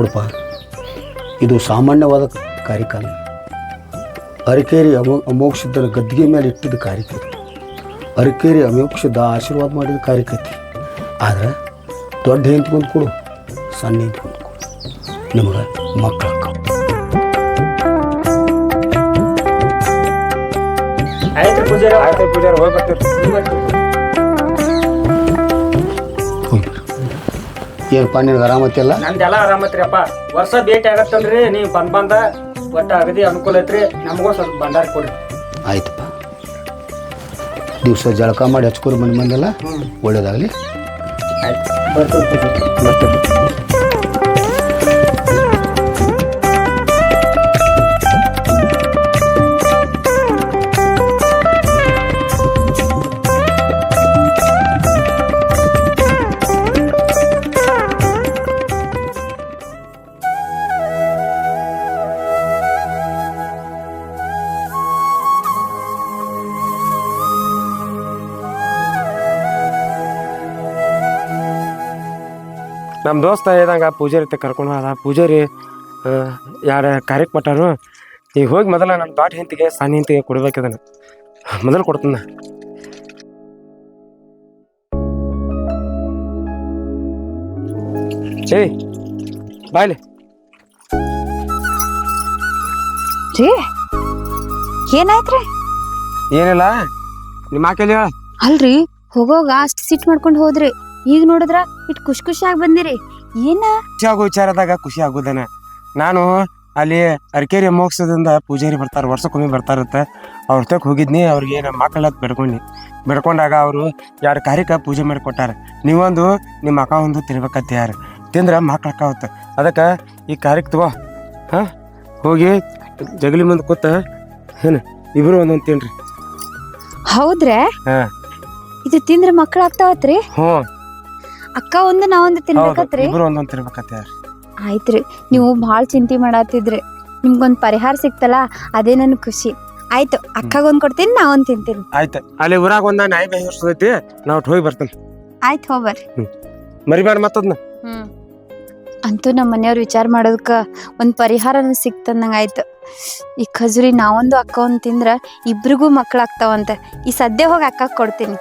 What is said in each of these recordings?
ನೋಡಪ್ಪ ಇದು ಸಾಮಾನ್ಯವಾದ ಕಾರ್ಯಕ್ರಮ. ಅರಕೇರಿ ಅಮೋ ಅಮೋಕ್ಷದ ಗದ್ದಿಗೆ ಮೇಲೆ ಇಟ್ಟಿದ್ದ ಕಾರ್ಯಕ್ರಮ. ಅರಕೇರಿ ಅಮೋಕ್ಷದ ಆಶೀರ್ವಾದ ಮಾಡಿದ ಕಾರ್ಯಕರ್ತಿ. ಆದರೆ ದೊಡ್ಡ ಹೆಂತು ಬಂದು ಕೊಡು, ಸಣ್ಣ ಹೆಂಡತಿ ಬಂದು ಕೊಡು. ನಿಮಗೆ ಮಕ್ಕಳು ಆಯ್ತು ಆಯ್ತು ಏನಪ್ಪ ನಿನಗೆ ಆರಾಮತ್ತಿಲ್ಲ? ನಂದೆಲ್ಲ ಆರಾಮತ್ರಿ ಅಪ್ಪ ವರ್ಷ ಭೇಟಿ ಆಗತ್ತಲ್ರಿ ನೀವು ಬಂದ್ ಬಂದ ಒಟ್ಟ ಅಗದಿ ಅನುಕೂಲ ಐತ್ರಿ ನಮಗೂ ಸ್ವಲ್ಪ ಭಂಡಾರ ಕೊಡ್ರಿ. ಆಯ್ತಪ್ಪ. ದಿವಸ ಜಳಕ ಮಾಡಿ ಹಚ್ಕೊಂಡು ಮನೆ ಮಂದೆಲ್ಲ. ಒಳ್ಳೇದಾಗಲಿ. ಆಯ್ತು. ಬರ್ತೀವಿ. ನಮ್ಮ ದೋಸ್ತ ಇದ್ದಂಗ ಪೂಜಾರಿ ಅಂತ ಕರ್ಕೊಂಡು ಹೋದ. ಪೂಜಾರಿ ಎರಡು ಕಾರ್ಯಕ್ಕೆ ಕೊಟ್ಟಾರು ಈಗ ಹೋಗಿ ಮೊದಲ ನಮ್ಮ ದೊಡ್ಡ ಹಿಂತಿಗೆ ಸಣ್ಣ ಹಿಂತಿಗೆ ಕೊಡ್ಬೇಕಿದ್ದಾನೆ ಮೊದಲು ಕೊಡ್ತೀನಿ. ಏಯ್ ಬಾಯ್ಲಿ ರೀ ಏನಾಯ್ತ್ರಿ? ಏನಿಲ್ಲ ನಿಮ್ಮ ಆಕೆಲಿ ಅಲ್ರಿ ಹೋಗೋಗ ಅಷ್ಟು ಸಿಟ್ ಮಾಡ್ಕೊಂಡು ಹೋದ್ರಿ. ಈಗ ನೋಡಿದ್ರ ಇಟ್ ಖುಷಿ ಖುಷಿಯಾಗಿ ಬಂದಿರಿ. ಏನ? ಖುಷಿ ಆಗೋ ವಿಚಾರದಾಗ ಖುಷಿ ಆಗೋದನ? ನಾನು ಅಲ್ಲಿ ಅರ್ಕೇರಿ ಮೋಕ್ಷದಿಂದ ಪೂಜಾರಿ ಬರ್ತಾರೆ ವರ್ಷಕ್ಕೊಮ್ಮೆ ಬರ್ತಾರತ್ತೆ ಅವ್ರ ತಕ್ಕ ಹೋಗಿದ್ನಿ ಅವ್ರಿಗೆ ನಮ್ಮ ಮಕ್ಕಳ ಬೆಡ್ಕೊಂಡು. ಬೆಡ್ಕೊಂಡಾಗ ಅವರು ಎರಡು ಕಾರ್ಯಕ್ಕೆ ಪೂಜೆ ಮಾಡಿ ಕೊಟ್ಟಾರ ನೀವೊಂದು ನಿಮ್ಮ ಅಕ್ಕ ಒಂದು ತಿನ್ಬೇಕತ್ತೆ ಯಾರು? ತಿಂದ್ರೆ ಮಕ್ಳು ಅದಕ್ಕೆ ಈ ಕಾರ್ಯಕ್ಕೆ ತಗೋ. ಹಾಂ? ಹೋಗಿ ಜಗಲಿ ಮುಂದೆ ಕೂತ ಏನು ಇಬ್ಬರು ಒಂದೊಂದು ತಿನ್ರಿ. ಹೌದ್ರೆ? ಹಾಂ. ಇದು ತಿಂದ್ರೆ ಮಕ್ಕಳು ಆಗ್ತಾವತ್ರಿ? ಹ್ಞೂ ಅಕ್ಕ ಒಂದು ನಾ ಒಂದು ತಿನ್ಬೇಕತ್ರಿ? ಒಂದೊಂದು ಆಯ್ತ್ರಿ ನೀವು ಭಾಳ ಚಿಂತೆ ಮಾಡತ್ತಿದ್ರಿ ನಿಮ್ಗೊಂದ್ ಪರಿಹಾರ ಸಿಕ್ತಲ್ಲ ಅದೇ ನನ್ ಖುಷಿ. ಆಯ್ತು ಅಕ್ಕಗೊಂದ್ ಕೊಡ್ತೀನಿ ನಾ ಒಂದ್ ತಿಂತೀನಿ. ಆಯ್ತು. ಅಲ್ಲಿ ಊರಾಗ ಒಂದು ನಾಯಿ ಬೇಯಿಸ್ತೈತಿ ಹೊರ್ಸದೈತಿ ನಾವು ಹೋಗಿ ಬರ್ತೀನಿ. ಆಯ್ತು ಹೋಗ್ಬರ್ರಿ ಮರಿಬೇಡ ಮತ್ತದ್ನ. ಹ್ಮ್. ಅಂತೂ ನಮ್ಮ ಮನೆಯವ್ರು ವಿಚಾರ ಮಾಡೋದಕ್ಕ ಒಂದ್ ಪರಿಹಾರ ಸಿಕ್ತಂದಂಗ ಆಯ್ತು. ಈ ಖಜುರಿ ನಾವೊಂದು ಅಕ್ಕ ಒಂದ್ ತಿಂದ್ರ ಇಬ್ರಿಗೂ ಮಕ್ಳಾಗ್ತಾವಂತ ಈ ಸದ್ಯ ಹೋಗಿ ಅಕ್ಕ ಕೊಡ್ತೀನಿ.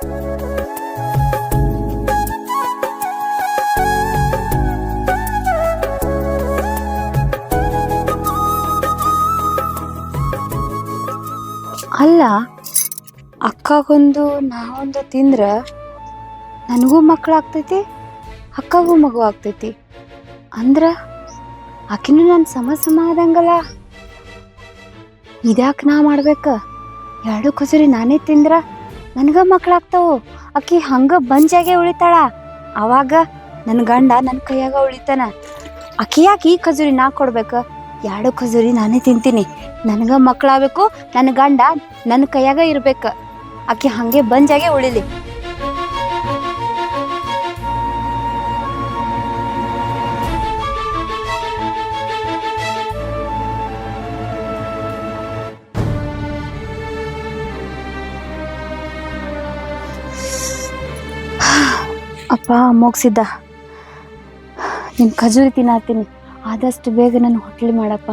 ಅಲ್ಲ, ಅಕ್ಕಗೊಂದು ನಾವೊಂದು ತಿಂದ್ರೆ ನನಗೂ ಮಕ್ಳಾಗ್ತೈತಿ ಅಕ್ಕಗೂ ಮಗು ಆಗ್ತೈತಿ. ಅಂದ್ರ ಆಕಿನೂ ನನ್ನ ಸಮ ಸಮ ಆದಂಗಲ್ಲ. ಇದ್ಯಾಕೆ ನಾ ಮಾಡ್ಬೇಕ? ಎರಡು ಖಜುರಿ ನಾನೇ ತಿಂದ್ರ ನನಗ ಮಕ್ಳಾಗ್ತಾವು ಅಕ್ಕಿ ಹಂಗ ಬಂಜಾಗೆ ಉಳಿತಾಳ. ಅವಾಗ ನನ್ನ ಗಂಡ ನನ್ನ ಕೈಯಾಗ ಉಳಿತಾನ. ಅಕ್ಕಿ ಯಾಕೆ ಈ ಖಜೂರಿ ನಾ ಕೊಡ್ಬೇಕು? ಎರಡು ಖಜೂರಿ ನಾನೇ ತಿಂತೀನಿ. ನನಗ ಮಕ್ಕಳಾಗಬೇಕು, ನನ್ನ ಗಂಡ ನನ್ನ ಕೈಯಾಗ ಇರ್ಬೇಕ. ಆಕೆ ಹಂಗೆ ಬಂಜಾಗೆ ಉಳಿಲಿ. ಅಪ್ಪ, ಮೋಗ್ಸಿದ್ದ. ನಿನ್ನ ಖಜೂರಿ ತಿನ್ನಾತೀನಿ. ಆದಷ್ಟು ಬೇಗ ನಾನು ಹೋಟ್ಲಿ ಮಾಡಪ್ಪ.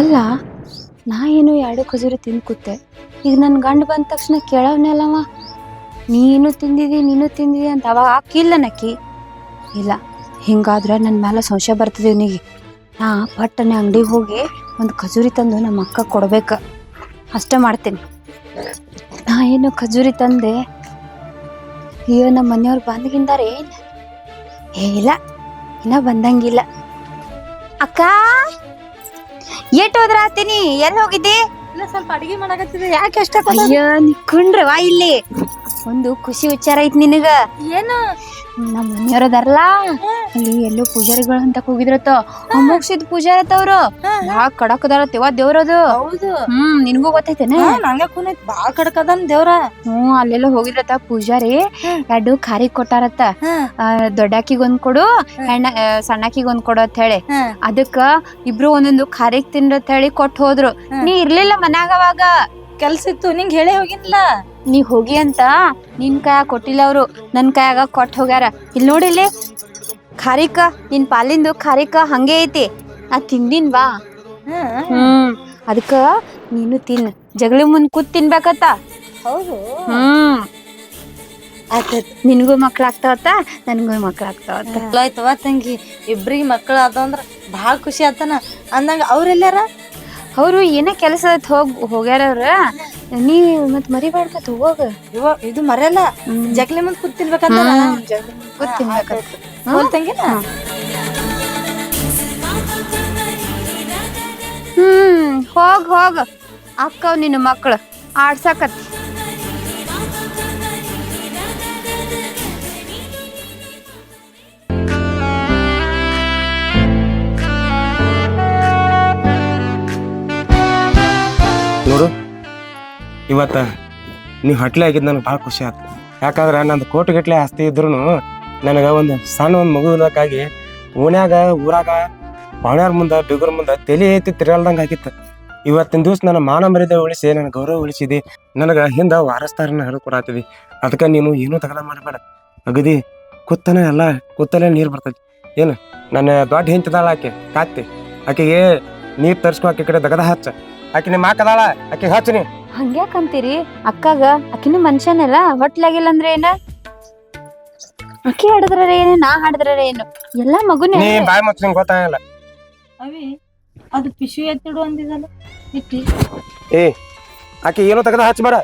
ಅಲ್ಲ, ನಾ ಏನು ಎರಡು ಖಜೂರಿ ತಿನ್ಕುತ್ತೆ ಈಗ ನನ್ನ ಗಂಡ ಬಂದ ತಕ್ಷಣ ಕೇಳವನಲ್ಲವ ನೀನು ತಿಂದಿದಿ ನೀನು ತಿಂದಿದಿ ಅಂತ ಅವಾಗ ಹಾಕಿಲ್ಲ ನಕ್ಕಿ. ಇಲ್ಲ, ಹಿಂಗಾದ್ರೆ ನನ್ನ ಮೇಲೆ ಸಂಶಯ ಬರ್ತದೆ ಇವನಿಗೆ ನಾ ಪಟ್ಟನೆ ಅಂಗಡಿಗೆ ಹೋಗಿ ಒಂದು ಖಜೂರಿ ತಂದು ನಮ್ಮ ಅಕ್ಕ ಕೊಡ್ಬೇಕು. ಅಷ್ಟೇ ಮಾಡ್ತೀನಿ. ನಾ ಏನು ಖಜೂರಿ ತಂದೆ. ಅಯ್ಯೋ ನಮ್ಮ ಮನೆಯವ್ರು ಬಂದಗಿಂದಾರೆ ಏ, ಇಲ್ಲ, ಇನ್ನ ಬಂದಂಗಿಲ್ಲ. ಅಕ್ಕ! ಏಟ್ ಹೋದ್ರ ಆತೀನಿ? ಎಲ್ಲಿ ಹೋಗಿದ್ದಿ? ಇಲ್ಲ ಸ್ವಲ್ಪ ಅಡಿಗೆ ಮಾಡಕತ್ತಿದೆ ಯಾಕೆ ಅಷ್ಟ ಅಯ್ಯೋ ನಿಕ್ಕೊಂಡ್ರೆ ವಾ ಇಲ್ಲಿ? ಒಂದು ಖುಷಿ ವಿಚಾರ ಐತ್ ನಿನಗ? ಏನು? ನಮ್ಮ ಮನೆಯವ್ರ ಅದಾರಲ್ಲ ಅಲ್ಲಿ ಎಲ್ಲೋ ಪೂಜಾರಿಗಳು ಅಂತ ಹೋಗಿದ್ರತ ಅಮೋಕ್ಷಿದ್ ಪೂಜಾರ ಅವ್ರು. ಬಾ ಕಡಕ್ ಅದಾರತ್ತವ ದೇವ್ರದು ಹೌದು. ಹ್ಮ್ ನಿನಗೂ ಗೊತ್ತೈತೇನ? ನಂಗೆ ಕುನೈತ್. ಕಡಕ್ ಕಡಕದನ್ ದೇವ್ರ. ಹ್ಮ್ ಅಲ್ಲೆಲ್ಲ ಹೋಗಿದ್ರತ ಪೂಜಾರಿ. ಎರಡು ಖಾರಿ ಕೊಟ್ಟಾರತ್ತ ದೊಡ್ಡಾಕಿಗ್ ಒಂದ್ ಕೊಡು ಹೆಣ್ಣ ಸಣ್ಣಾಕಿಗೆ ಒಂದ್ ಕೊಡು ಅಂತ ಹೇಳಿ. ಅದಕ್ಕ ಇಬ್ರು ಒಂದೊಂದು ಖಾರಿಗ್ ಅಂತ ಹೇಳಿ ಕೊಟ್ಟು ಹೋದ್ರು. ನೀ ಇರ್ಲಿಲ್ಲ ಮನ್ಯಾಗ ಅವಾಗ? ಕೆಲ್ಸ ಇತ್ತು ನಿಂಗ್ ಹೇಳೇ ಹೋಗಿನ್ಲ ನೀ ಹೋಗಿ ಅಂತ ನಿನ್ ಕೈಯಾಗ ಕೊಟ್ಟಿಲ್ಲ ಅವರು. ನನ್ನ ಕೈಯಾಗ ಕೊಟ್ಟು ಹೋಗ್ಯಾರ. ಇಲ್ಲಿ ನೋಡಿಲ್ಲಿ ಖಾರಿಕ ನಿನ್ ಪಾಲಿಂದು ಖಾರಿಕ ಹಂಗೆ ಐತಿ. ನಾ ತಿಂದಿನ್ ಬಾ. ಹ್ಮ್ ಅದಕ್ಕ ನೀನು ತಿನ್. ಜಗಳ ಮುಂದ್ ಕೂತ್ ತಿನ್ಬೇಕತ್ತ. ಹೌದು. ಹ್ಮ್. ಆಯ್ತ ನಿನಗೂ ಮಕ್ಳಾಗ್ತಾವತ್ತ ನನ್ಗೂ ಮಕ್ಳಾಗ್ತಾವತ್ತ ಆಯ್ತವ ತಂಗಿ ಇಬ್ರಿಗೆ ಮಕ್ಕಳು ಅಂದ್ರ ಭಾಳ ಖುಷಿ ಆತನ ಅಂದಂಗ ಅವ್ರೆಲ್ಯಾರ ಅವರು ಏನ ಕೆಲಸ ಹೋಗ್ ಹೋಗ್ಯಾರ ಅವ್ರ. ನೀ ಮತ್ ಮರಿಬಾರ್ದ ಹೋಗ. ಇವ ಇದು ಮರೆಯಲ್ಲ. ಜಗ್ಲಿ ಮುಂದ್ ಕೂತ್ ತಿನ್ಬೇಕತ್ತ ಹೋಲ್ ಹ್ಮ್. ಹೋಗ್ ಹೋಗ್. ಅಕ್ಕವ್ ನಿನ್ನ ಮಕ್ಳು. ಆಡ್ಸಕತ್ ಇವತ್ತ ನೀವು ಹಟ್ಲೆ ಆಗಿದ್ದು ನನಗೆ ಭಾಳ ಖುಷಿ ಆಯ್ತು ಯಾಕಂದ್ರೆ ನಂದು ಕೋಟಿಗಟ್ಲೆ ಆಸ್ತಿ ಇದ್ರೂ ನನಗೆ ಒಂದು ಸಣ್ಣ ಒಂದು ಮಗು ಇರೋಕ್ಕಾಗಿ ಓಣ್ಯಾಗ, ಊರಾಗ ಪಾಣ್ಯಾರ ಮುಂದೆ ಬಿಗುರ ಮುಂದೆ ತಲೆ ಐತಿ ತಿರ್ಗಾಲ್ದಂಗೆ ಆಗಿತ್ತು. ಇವತ್ತಿನ ದಿವ್ಸ ನನ್ನ ಮಾನ ಮರ್ಯಾದೆ ಉಳಿಸಿ, ನನ್ನ ಗೌರವ ಉಳಿಸಿದೆ. ನನಗೆ ಹಿಂದೆ ವಾರಸ್ತಾರನ್ನ ಹಿಡಿದು ಕೊಡಾತಿದಿ. ಅದಕ್ಕೆ ನೀನು ಏನೂ ತಗಲ ಮಾಡಬೇಡ. ಅಗದಿ ಕುತ್ತನ ಎಲ್ಲ ಕುತ್ತಲೇ ನೀರು ಬರ್ತೈತಿ. ಏನು ನನ್ನ ದೊಡ್ಡ ಹೆಂಚದಾಳ ಆಕೆ ಕಾತಿ ಆಕೆಗೆ ನೀರು ತರ್ಸ್ಕೊ ಆಕೆ ಕಡೆ ದಗದ ಹಚ್ಚ. ಆಕೆ ನಿಮ್ಮ ಹಾಕದಾಳ ಆಕೆ ಹಚ್ಚ ನೀ. ಹಂಗ್ಯಾಕಂತೀರಿ? ಅಕ್ಕಾಗ? ಅಕ್ಕಿನ ಮನುಷ್ಯನಲ್ಲ ಹೊಟ್ಲಾಗಿಲ್ಲ ಅಂದ್ರೆ ಏನ? ಅಕ್ಕಿ ಹಾಡಿದ್ರ ಏನು ನಾ ಹಾಡಿದ್ರ ಏನು? ಎಲ್ಲಾ ಮಗುನೇ ನೀ ಬಾಯಿ ಮುಚ್ಚ ನಿಂಗೆ ಗೊತ್ತಾಗಲ್ಲ. ಅವಿ ಅದು ಪಿಶು ಎತ್ತಿಡು ಅಂದಿದಲ್ಲ ಇಟ್ಟಿ. ಏ ಆಕೆ ಏನೋ ತೆಗೆದ ಹಚ್ಚಬೇಡ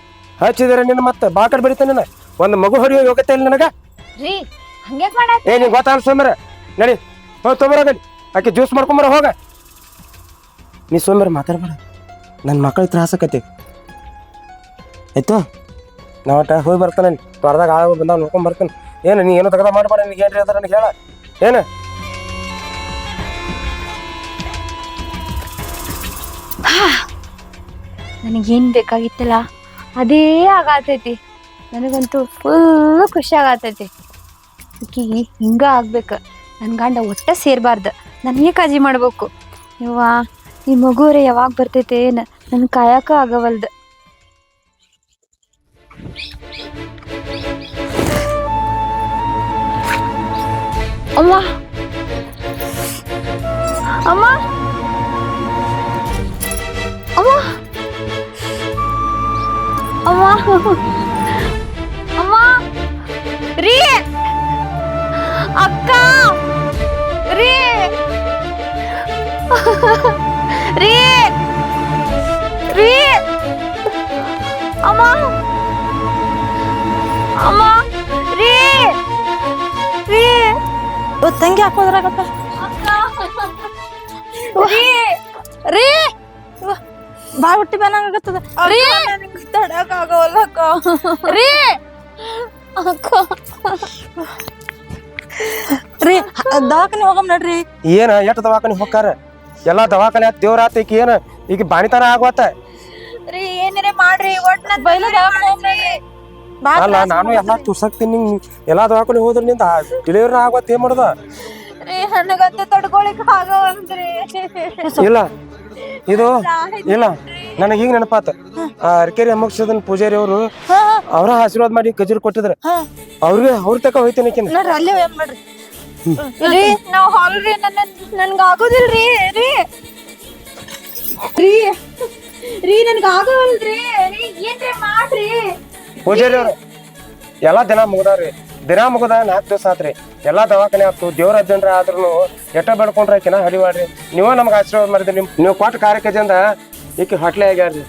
ಹಚ್ಚಿದ್ರೆ ನಿನ್ನ ಮತ್ತೆ ಬಾಕಡ್ ಬರೀತಾನೆ ನಿನ್ನ. ಒಂದು ಮಗು ಹೊರಿಯೋ ಯೋಗ್ಯತೆ ಇಲ್ಲ ನನಗ? ರೀ ಹಂಗ್ಯಾಕ್ ಮಾಡ ಏ ನಿಂಗೆ ಗೊತ್ತಾಗಲ್ಲ ಸೋಮ್ಯಾರ. ನಡಿ ಹೋಗಿ ತೊಂಬರ ಆಕೆ ಜ್ಯೂಸ್ ಮಾಡ್ಕೊಂಬರ ಹೋಗ. ನೀ ಸೋಮ್ಯಾರ ಮಾತಾಡ್ಬೇಡ. ನನ್ನ ಮಕ್ಕಳು ತ್ರಾಸಕತಿ ಆಯ್ತು? ನಾ ಒಟ್ಟ ಹೋಗಿ ಬರ್ತಾನೆ ಬರ್ದಾಗ ಆಳು ಬಂದಾಗ ನೋಡ್ಕೊಂಡ್ ಬರ್ತಾನೆ. ಏನು ನೀ ಏನೋ ತಗದ ಮಾಡಬೇಡ ನಿನಗೆ ಏನು ಹೇಳ್ತಾರೆ ನನಗೆ ಹೇಳ. ಏನು? ನನಗೇನು ಬೇಕಾಗಿತ್ತಲ್ಲ? ಅದೇ ಆಗತೈತಿ. ನನಗಂತೂ ಫುಲ್ ಖುಷಿ ಆಗತೈತಿ. ಅಕ್ಕಿಗೆ ಹಿಂಗ ಆಗ್ಬೇಕು. ನನ್ನ ಗಂಡ ಒಟ್ಟ ಸೇರ್ಬಾರ್ದು. ನನಗೆ ಕಾಜಿ ಮಾಡ್ಬೇಕು? ಇವ್ವ ಈ ಮಗುವರೆ ಯಾವಾಗ ಬರ್ತೈತೆ ಏನು? ನನ್ನ ಕಾಯಕ ಆಗವಲ್ದು. ಅಮ್ಮ ಅಮ್ಮ ಅಮ್ಮ ಅಮ್ಮ ಅಮ್ಮ ರೀ ಅಕ್ಕ ರೀ ರೀ ರೀ ಅಮ್ಮ ಅಮ್ಮ ರೀ ರೀ ಓ ತಂಗಿ ಹಾಕೋದ್ರಾಗಪ್ಪ ರೀ. ರೀ. ಬಾಳ ಹುಟ್ಟಿ ಬೇನಾಗತ್ತದ ರೀ. ತಡಕ್ ಆಗೋಲ್ಲ ಅಕ್ಕ. ರೀ. ಅಕ್ಕ. ರೀ ದವಾಖಾನೆ ಹೋಗಮ್ ನಡ್ರಿ. ಏನ ಎಷ್ಟು ದವಾಖಾನೆ ಹೋಗ್ತಾರ ಎಲ್ಲಾ ದವಾಖಾನೆ ಆತ್ ದೇವ್ರ ಆತ ಈಗ ಏನ ಈಗ ಬಾಣಿತನ ಆಗ್ವತ್ತ ರೀ ಏನಾರ ಮಾಡ್ರಿ? ಒಟ್ ನನ್ ಬೈಲ ದವಾಖಾನೆ ಹೋಗ್ ನಡ್ರಿ ಬಾಳ್ ಅಲ್ಲ ತ್ರಾಸ್ ನಾನು ಎಲ್ಲ ತುರ್ಸಕ್ತೀನಿ ಎಲ್ಲ ದವಾಖಾನೆ ಹೋದ್ರೆ ನಿಂದ ಡೆಲಿವರಿ ಆಗತ್ತೆ ಏನ್ ಮಾಡುದ? ರೀ ನನಗಂತ ತಡ್ಕೊಳಿಕ್ ಆಗವಲ್ದ್ರಿ ಇಲ್ಲ ಇದು ಇಲ್ಲ ನನಗೆ ಈಗ ನೆನಪಾತ. ಆ ಅರಕೇರಿ ಪೂಜಾರಿ ಅವರು ಹಾ, ಅವರ ಆಶೀರ್ವಾದ ಮಾಡಿ ಗಜರ್ ಕೊಟ್ಟಿದ್ರ. ಅವ್ರಿಗೆ ಅವ್ರ ತಕ ಹೋಯ್ತೇನೆ ಆಕಿನ ನೋಡ್ರಿ ಅಲ್ಲೇ ಹೋಯಮ್ ನೋಡ್ರಿ ರೀ ನಾವ್ ಹಾಲ್ರಿ ನನ್ನ ನನ್ಗ ಆಗೋದಿಲ್ರಿ. ರೀ. ರೀ. ರೀ ನನ್ಗ ಆಗವಲ್ರಿ. ರೀ ಏನ್ರಿ ಮಾಡ್ರಿ? ಪೂಜಾರಿ ಅವ್ರ ಎಲ್ಲಾ ದಿನ ಮುಗ್ದಾವ್ರಿ. ದಿನ ಮುಗದ ನಾಲ್ಕು ದಿವಸ ಆತ್ರಿ. ಎಲ್ಲಾ ದವಾಖಾನೆ ಆಯ್ತು ದೇವ್ರ ಅಜ್ಜನ್ರ ಆದ್ರೂ ಎಟ್ಟ ಬೆಳ್ಕೊಂಡ್ರ ಆಕಿನ ಹಡಿವಾಡ್ರಿ ನೀವ ನಮ್ಗೆ ಆಶೀರ್ವಾದ ಮಾಡಿದ್ರಿ. ನಿಮ್ ನೀವು ಕೊಟ್ಟ ಕಾರ್ಯಕ್ರಮದಿಂದ ಈಕಿ ಹೊಟ್ಲೆ ಆಗ್ಯಾರ್ರಿ.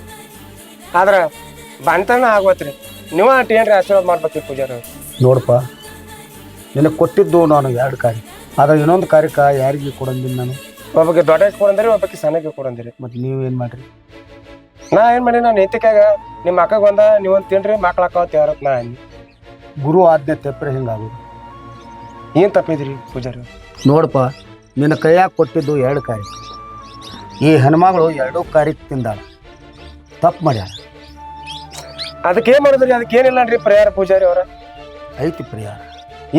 ಆದ್ರ ಬಂತನ ಆಗೋತ್ರಿ. ನೀವ ಅಟ್ ಏನ್ರಿ ಆಶೀರ್ವಾದ ಮಾಡ್ಬೇಕ್ರಿ ಪೂಜಾರಿ ಅವ್ರು? ನೋಡಪ್ಪ ನಿನಗೆ ಕೊಟ್ಟಿದ್ದು ನಾನು ಎರಡು ಕಾರ್ಯ. ಆದ್ರೆ ಇನ್ನೊಂದು ಕಾರ್ಯಕ್ಕ ಯಾರಿಗೆ ಕೊಡಂದಿಲ್ಲ ನಾನು? ಒಬ್ಬಕ್ಕೆ ದೊಡ್ಡ ಕೊಡಂದ್ರಿ ಒಬ್ಬಕ್ಕೆ ಸಣ್ಣಗೆ ಕೊಡಂದಿರಿ. ಮತ್ತೆ ನೀವು ಏನು ಮಾಡ್ರಿ? ನಾ ಏನ್ ಮಾಡಿ ನಾನು ನೈತಿಕಾಗ ನಿಮ್ಮ ಅಕ್ಕಗ ಬಂದ ನೀವೊಂದ್ ತಿನ್ರಿ ಮಕ್ಳ ಹಾಕಾವ ತೇವರತ್ ನಾ ಗುರು ಆಜ್ಞೆ ತೆಪ್ಪರೆ ಹಿಂಗಾಗೋದು ಏನ್ ತಪ್ಪಿದ್ರಿ ಪೂಜಾರಿ? ನೋಡಪ್ಪ ನಿನ್ನ ಕೈಯಾಗ ಕೊಟ್ಟಿದ್ದು ಎರಡು ಕಾರಿ ಈ ಹೆಣ್ಮಗಳು ಎರಡೂ ಕಾರಿ ತಿಂದಾಳ. ತಪ್ಪು ಮಾಡ್ಯಾಳ. ಅದಕ್ಕೆ ಏನ್ ಮಾಡಿದ್ರಿ? ಅದಕ್ಕೆ ಏನಿಲ್ಲ ಪರಿಹಾರ ಪೂಜಾರಿ ಅವ್ರ? ಐತಿ ಪ್ರಿಯ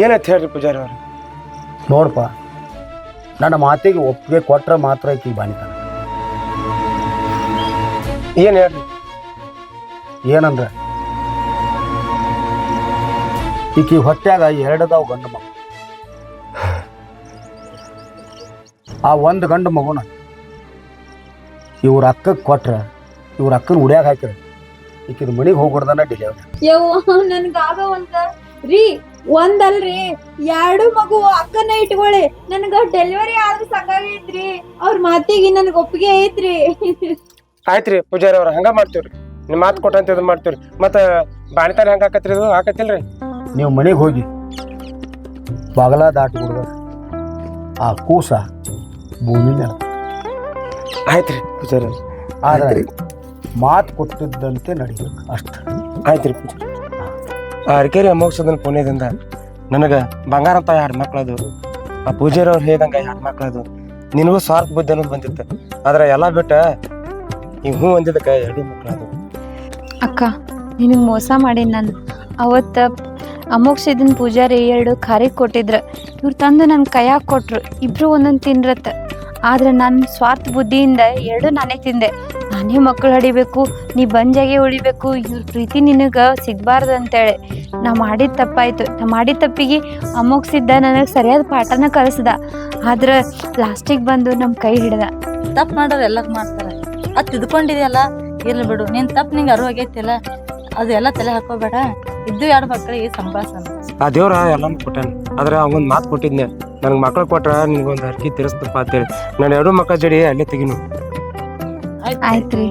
ಏನಂತ ಹೇಳ್ರಿ ಪೂಜಾರಿ ಅವ್ರ? ನೋಡಪ್ಪ ನನ್ನ ಮಾತಿಗೆ ಒಪ್ಪಿಗೆ ಕೊಟ್ರೆ ಮಾತ್ರ ಈಕಿ ಬಾಣಿತಾನ ಏನ್ ಹೇಳ್ರಿ? ಏನಂದ್ರೆ ಈಕಿ ಹೊಟ್ಟ್ಯಾಗ ಎರಡದಾವ್ ಗಂಡು ಮಗು. ಆ ಒಂದು ಗಂಡು ಮಗುನ ಇವ್ರ ಅಕ್ಕ ಕೊಟ್ರ ಇವ್ರ ಅಕ್ಕನ ಉಡ್ಯಾಗ ಹಾಕಿರ ಈಕಿದ ಮನಿಗೆ ಹೋಗ್ಬಿಡ್ದಾನ ಡಿಲೇ ಯವ್ವ ನನ್ಗಾಗ ಒಂದ ರೀ ಒಂದಲ್ರಿ ಎರಡು ಮಗು ಅಕ್ಕನ ಇಟ್ಕೊಳ್ಳಿ. ನನ್ಗ ಡೆಲಿವರಿ ಆದ್ರೂ ಸಾಕಾಗೈತ್ರಿ ಅವ್ರ ಮಾತಿಗೆ ನನ್ಗ ಒಪ್ಪಿಗೆ ಐತ್ರಿ. ಆಯ್ತ್ರಿ ಪೂಜಾರಿ ಅವ್ರ ಹಂಗ ಮಾಡ್ತೀವ್ರಿ. ನಿಮ್ ಮಾತು ಕೊಟ್ಟಂತ ಇದು ಮಾಡ್ತೀವ್ರಿ. ಮತ್ತ ಬಾಣಿತಾರ ಹೆಂಗ ಹಾಕತ್ರಿ ಇದು? ಹಾಕತ್ತಿಲ್ರಿ? ನೀವು ಮನೆಗೆ ಹೋಗಿ ಬಾಗಲ ದಾಟ್ಬಿಡ್ದ ಆ ಕೂಸ ಭೂಮಿ ಮೇಲೆ. ಆಯ್ತ್ರಿ ಪೂಜಾರಿ ಆದ್ರೆ ಮಾತು ಕೊಟ್ಟಿದ್ದಂತೆ ನಡಿಬೇಕು ಅಷ್ಟು. ಆಯ್ತ್ರಿ ಪೂಜಾರಿ ಆ ಅರಕೇರಿ ಅಮೋಕ್ಷದನ ಪುಣ್ಯದಿಂದ ನನಗ ಬಂಗಾರ ಅಂತ ಎರಡು ಮಕ್ಳದು ಆ ಪೂಜಾರಿ ಅವ್ರು ಹೇಗಂಗ ಎರಡು ಮಕ್ಳದು ನಿನಗೂ ಸ್ವಾರ್ಥ ಬುದ್ಧಿ ಅನ್ನೋದು ಬಂದಿತ್ತು. ಆದ್ರೆ ಎಲ್ಲ ಬಿಟ್ಟ ಈಗ ಹ್ಞೂ ಅಂದಿದ್ದಕ್ಕೆ ಎರಡು ಮಕ್ಕಳಾದವು ಅಕ್ಕ ನಿನಗೆ ಮೋಸ ಮಾಡೀನಿ ನಾನು? ಅವತ್ತು ಅಮೋಕ್ಷದಿನ ಪೂಜಾರಿ ಎರಡು ಖಾರಿಗೆ ಕೊಟ್ಟಿದ್ರು. ಇವ್ರು ತಂದು ನನ್ನ ಕೈಯಾಗ ಕೊಟ್ರು. ಇಬ್ರು ಒಂದೊಂದು ತಿನ್ರತ್ತ. ಆದ್ರೆ ನನ್ನ ಸ್ವಾರ್ಥ ಬುದ್ಧಿಯಿಂದ ಎರಡು ನಾನೇ ತಿಂದೆ. ನಾನೇ ಮಕ್ಕಳು ಹಡಿಬೇಕು ನೀ ಬಂಜಾಗೆ ಉಳಿಬೇಕು. ಇವ್ರ ಪ್ರೀತಿ ನಿನಗೆ ಸಿಗಬಾರ್ದು ಅಂತೇಳಿ ನಾ ಮಾಡಿದ ತಪ್ಪಾಯ್ತು. ನಾ ಮಾಡಿದ ತಪ್ಪಿಗೆ ಅಮೋಕ್ಷಿದ್ದ ನನಗೆ ಸರಿಯಾದ ಪಾಠನ ಕಲಿಸ್ದ. ಆದ್ರೆ ಲಾಸ್ಟಿಗೆ ಬಂದು ನಮ್ಮ ಕೈ ಹಿಡ್ದ. ತಪ್ಪು ಮಾಡೋರು ಎಲ್ಲ ಮಾಡ್ತಾರೆ. ಅದು ತಿದ್ಕೊಂಡಿದೆಯಲ್ಲ? ಇರ್ಲಿ ಬಿಡು ನಿನ್ ತಪ್ಪು ನಿಂಗೆ ಅರು ಆಗೈತಿಲ್ಲ. ಅದು ತಲೆ ಹಾಕೋಬೇಡ. ಇದ್ದು ಎರಡು ಮಕ್ಕಳಿಗೆ ಸಂಭಾಷಣ? ಆ ದೇವ್ರ ಎಲ್ಲಾನು ಕೊಟ್ಟಾನ. ಆದ್ರೆ ಅವನ್ ಮಾತು ಕೊಟ್ಟಿದ್ನೆ. ನನಗೆ ಮಕ್ಳು ಕೊಟ್ರ ನಿನಗೊಂದು ಅರ್ಜಿ ತಿರ್ಸ್ತಪ್ಪ ಅಂತೇಳಿ ನಾನು ಎರಡು ಮಕ್ಕಳ ಜಡಿ ಅಲ್ಲೇ ತೆಗಿನು. ಆಯ್ತ್ರಿ